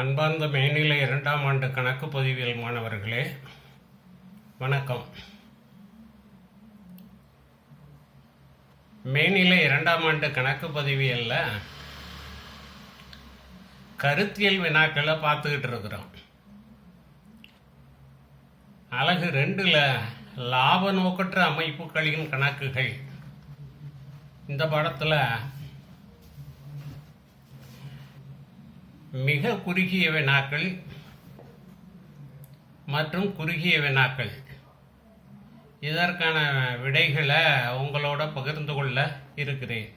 அன்பார்ந்த மேல்நிலை இரண்டாம் ஆண்டு கணக்கு பதிவியல் மாணவர்களே வணக்கம். மேல்நிலை இரண்டாம் ஆண்டு கணக்கு பதிவியலில் கருத்தியல் வினாக்களை பார்த்துக்கிட்டு இருக்கிறோம். அழகு ரெண்டில் லாப நோக்கற்ற அமைப்புகளின் கணக்குகள். இந்த படத்தில் மிக குறுகிய வினாக்கள் மற்றும் குறுகிய வினாக்கள். இதற்கான விடைகளை உங்களோட பகிர்ந்து கொள்ள இருக்கிறேன்.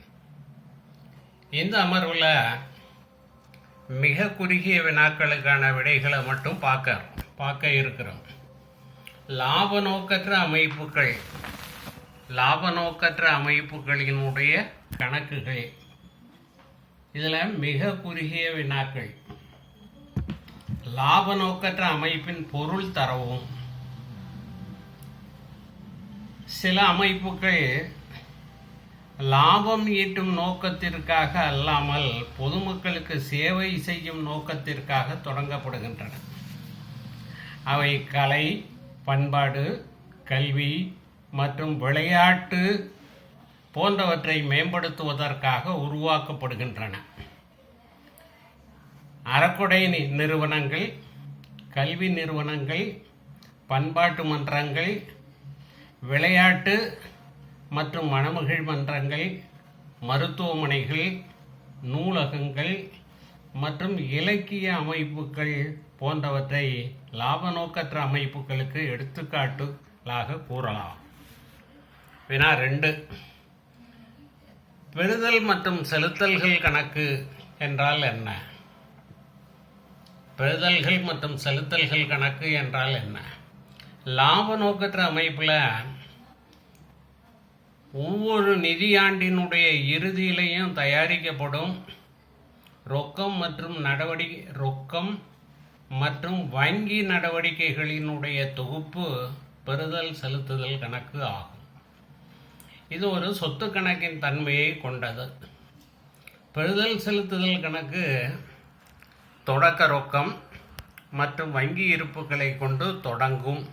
இந்த அமர்வில் மிக குறுகிய வினாக்களுக்கான விடைகளை மட்டும் பார்க்க பார்க்க இருக்கிறோம். லாப நோக்கற்ற அமைப்புகள் லாப நோக்கற்ற அமைப்புகளினுடைய கணக்குகள். இதில் மிக குறுகிய வினாக்கள். லாப நோக்கற்ற அமைப்பின் பொருள் தரவும். சில அமைப்புகள் லாபம் ஈட்டும் நோக்கத்திற்காக அல்லாமல் பொதுமக்களுக்கு சேவை செய்யும் நோக்கத்திற்காக தொடங்கப்படுகின்றன. அவை கலை பண்பாடு கல்வி மற்றும் விளையாட்டு போன்றவற்றை மேம்படுத்துவதற்காக உருவாக்கப்படுகின்றன. அறக்குடை நி- நிறுவனங்கள் கல்வி நிறுவனங்கள் பண்பாட்டு மன்றங்கள் விளையாட்டு மற்றும் மணமகிழ் மன்றங்கள் மருத்துவமனைகள் நூலகங்கள் மற்றும் இலக்கிய அமைப்புகள் போன்றவற்றை லாப நோக்கற்ற அமைப்புகளுக்கு எடுத்துக்காட்டுகளாக கூறலாம். வினா ரெண்டு. பெறுதல் மற்றும் செலுத்தல்கள் கணக்கு என்றால் என்ன? பெறுதல்கள் மற்றும் செலுத்தல்கள் கணக்கு என்றால் என்ன? லாப நோக்கற்ற அமைப்பில் ஒவ்வொரு நிதியாண்டினுடைய இறுதியிலையும் தயாரிக்கப்படும் ரொக்கம் மற்றும் நடவடிக்கை ரொக்கம் மற்றும் வங்கி நடவடிக்கைகளினுடைய தொகுப்பு பெறுதல் செலுத்துதல் கணக்கு ஆகும். இது ஒரு சொத்து கணக்கின் தன்மையை கொண்டது. பெறுதல் செலுத்துதல் கணக்கு தொடக்க ரொக்கம் மற்றும் வங்கி இருப்புகளை கொண்டு தொடங்கும்.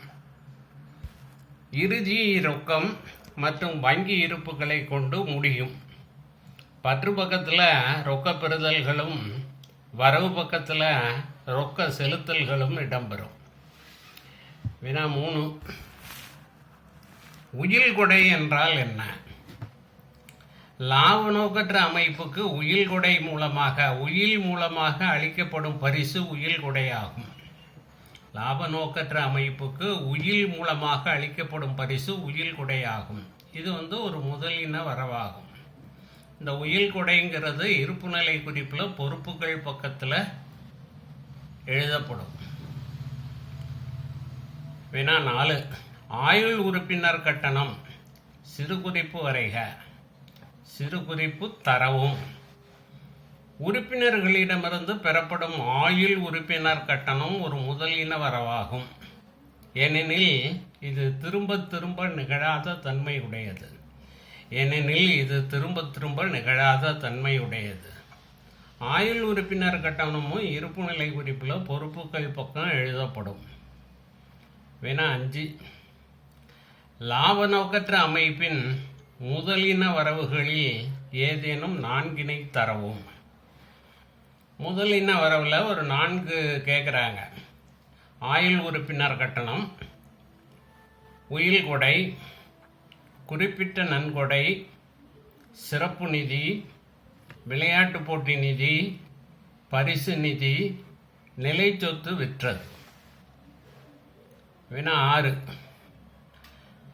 இறுதி ரொக்கம் மற்றும் வங்கி இருப்புகளை கொண்டு முடியும். பற்று பக்கத்தில் ரொக்க பெறுதல்களும் வரவு பக்கத்தில் ரொக்க செலுத்தல்களும் இடம்பெறும். வினா மூணு. உயில் கொடை என்றால் என்ன? லாப நோக்கற்ற அமைப்புக்கு உயில் கொடை மூலமாக உயில் மூலமாக அளிக்கப்படும் பரிசு உயில் கொடையாகும். லாப நோக்கற்ற அமைப்புக்கு உயில் மூலமாக அளிக்கப்படும் பரிசு உயில் கொடையாகும். இது வந்து ஒரு முதலின வரவாகும். இந்த உயில் கொடைங்கிறது இருப்புநிலை குறிப்பில் பொறுப்புகள் பக்கத்தில் எழுதப்படும். வினா நாலு. ஆயுள் உறுப்பினர் கட்டணம் சிறு குறிப்பு வரைக சிறு குறிப்பு தரவும். உறுப்பினர்களிடமிருந்து பெறப்படும் ஆயுள் உறுப்பினர் கட்டணம் ஒரு முதலின வரவாகும். ஏனெனில் இது திரும்ப திரும்ப நிகழாத தன்மை உடையது ஏனெனில் இது திரும்ப திரும்ப நிகழாத தன்மை உடையது ஆயுள் உறுப்பினர் கட்டணமும் இருப்புநிலை குறிப்பில் பொறுப்புகள் பக்கம் எழுதப்படும். வேணா அஞ்சு. லாப நோக்கற்ற அமைப்பின் முதலின வரவுகளில் ஏதேனும் நான்கினை தரவும். முதலின வரவில் ஒரு நான்கு கேட்குறாங்க ஆயுள் உறுப்பினர் கட்டணம் உயில் கொடை குறிப்பிட்ட நன்கொடை சிறப்பு நிதி விளையாட்டு போட்டி நிதி பரிசு நிதி நிலை சொத்து விற்றது. வினா ஆறு.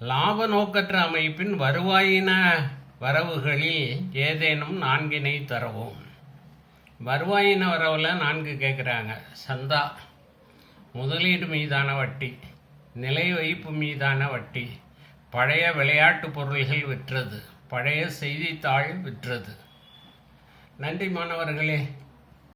லாப நோக்கற்ற அமைப்பின் வருவாயின வரவுகளில் ஏதேனும் நான்கினை தரவும். வருவாயின வரவில் நான்கு கேட்குறாங்க சந்தா முதலீடு மீதான வட்டி நிலை வைப்பு மீதான வட்டி பழைய விளையாட்டு பொருள்கள் விற்றது பழைய செய்தித்தாள் விற்றது. நன்றி மாணவர்களே.